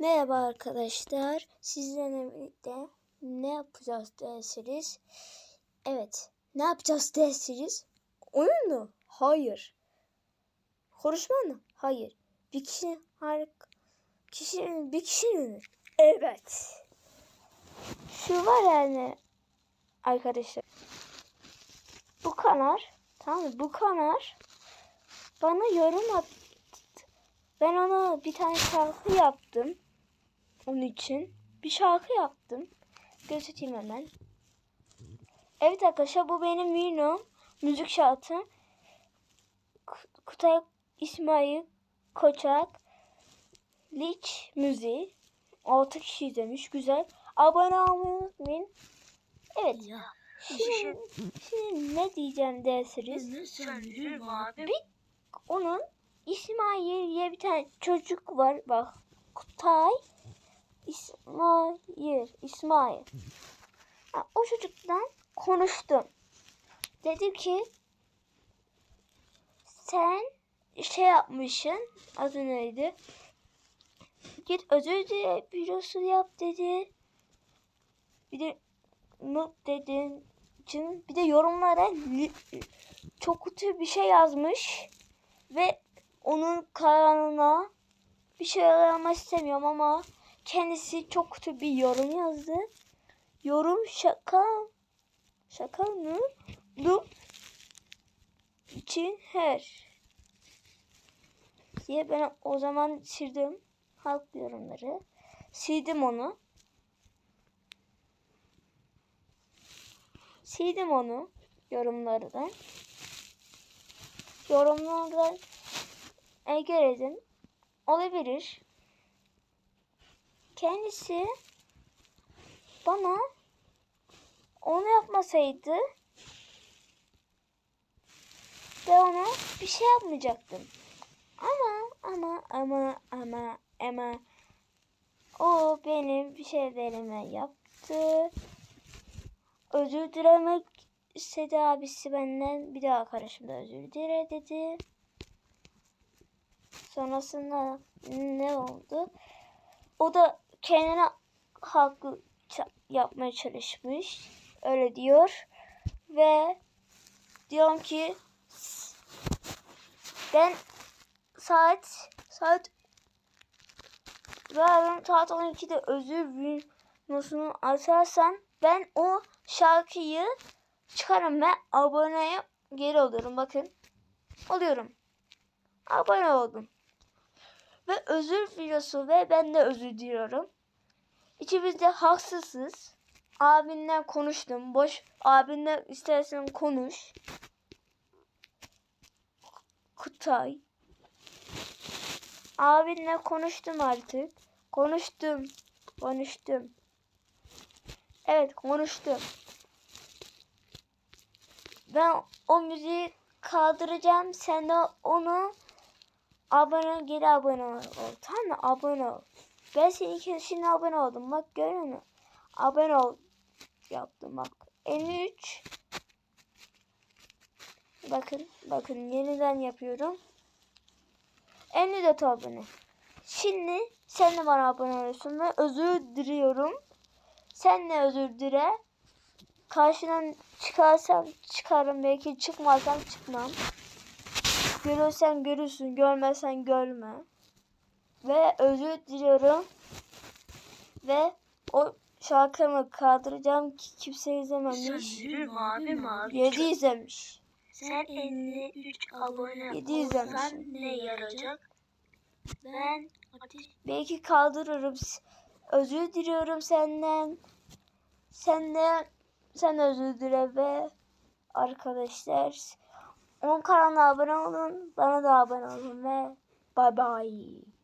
Merhaba arkadaşlar. Sizlerle birlikte ne yapacağız dersiniz? Evet. Ne yapacağız dersiniz? Oyun mu? Hayır. Konuşma mı? Hayır. Bir kişi harika. Kişinin bir kişinin. Evet. Şu var yani arkadaşlar. Bu kanal tamam mı? Bu kanal bana yorum attı. Ben ona bir tane şarkı yaptım. Onun için. Bir şarkı yaptım. Göstereyim hemen. Evet arkadaşlar bu benim Vino. Müzik şarkı. K- Kutay İsmail Koçak. Liç müziği. 6 kişi izlemiş. Güzel. Abone olmayı unutmayın. Evet. Ya Şimdi, şimdi ne diyeceğim dersiniz. Bir onun İsmail diye bir tane çocuk var. Bak Kutay İsmail İsmail. Ha, o çocuktan konuştum. Dedi ki sen şey yapmışsın adı neydi? Git özür dile bürosu yap dedi. Bir de not dedin için bir de yorumlara çok kötü bir şey yazmış ve onun kanalına bir şey aramak istemiyorum ama kendisi çok kötü bir yorum yazdı. Yorum şaka şaka mı? Bu için her diye ben o zaman sildim halk yorumları. Sildim onu. Sildim onu yorumlardan. Yorumlardan engelledim. Olabilir. Kendisi bana onu yapmasaydı ben ona bir şey yapmayacaktım. Ama ama ama ama ama o benim bir şeylerime yaptı. Özür dilemek istedi abisi benden. Bir daha kardeşim de özür dile dedi. Sonrasında ne oldu? O da kendine haklı yapmaya çalışmış. Öyle diyor. Ve diyorum ki ben saat saat yarın saat 12'de özür videosunu açarsan ben o şarkıyı çıkarım ve aboneye geri oluyorum. Bakın. Oluyorum. Abone oldum. Ve özür videosu ve ben de özür diliyorum. İkimiz de haksızız. Abinle konuştum. Boş abinle istersen konuş. Kutay. Abinle konuştum artık. Konuştum. Konuştum. Evet konuştum. Ben o müziği kaldıracağım. Sen de onu abone geri abone ol. Tamam? Abone ol. Ben senin şimdi abone oldum. Bak görüyor musun? Abone ol. Yaptım bak. 53 Bakın. Bakın yeniden yapıyorum. 54 abone. Şimdi sen de bana abone oluyorsun ve özür diliyorum. Sen de özür dile. Karşından çıkarsam çıkarım. Belki çıkmazsam çıkmam. Görürsen görürsün. Görmezsen görme. Ve özür diliyorum. Ve o şarkımı kaldıracağım ki kimse izlememiş. Abi mavi. 7 izlemiş. Sen 53 abone Yedi olsan izlemişim. ne yarayacak? Ben ateş Belki kaldırırım. Özür diliyorum senden. Sen de sen özür dile ve arkadaşlar 10 kanalına abone olun. Bana da abone olun ve bye bye.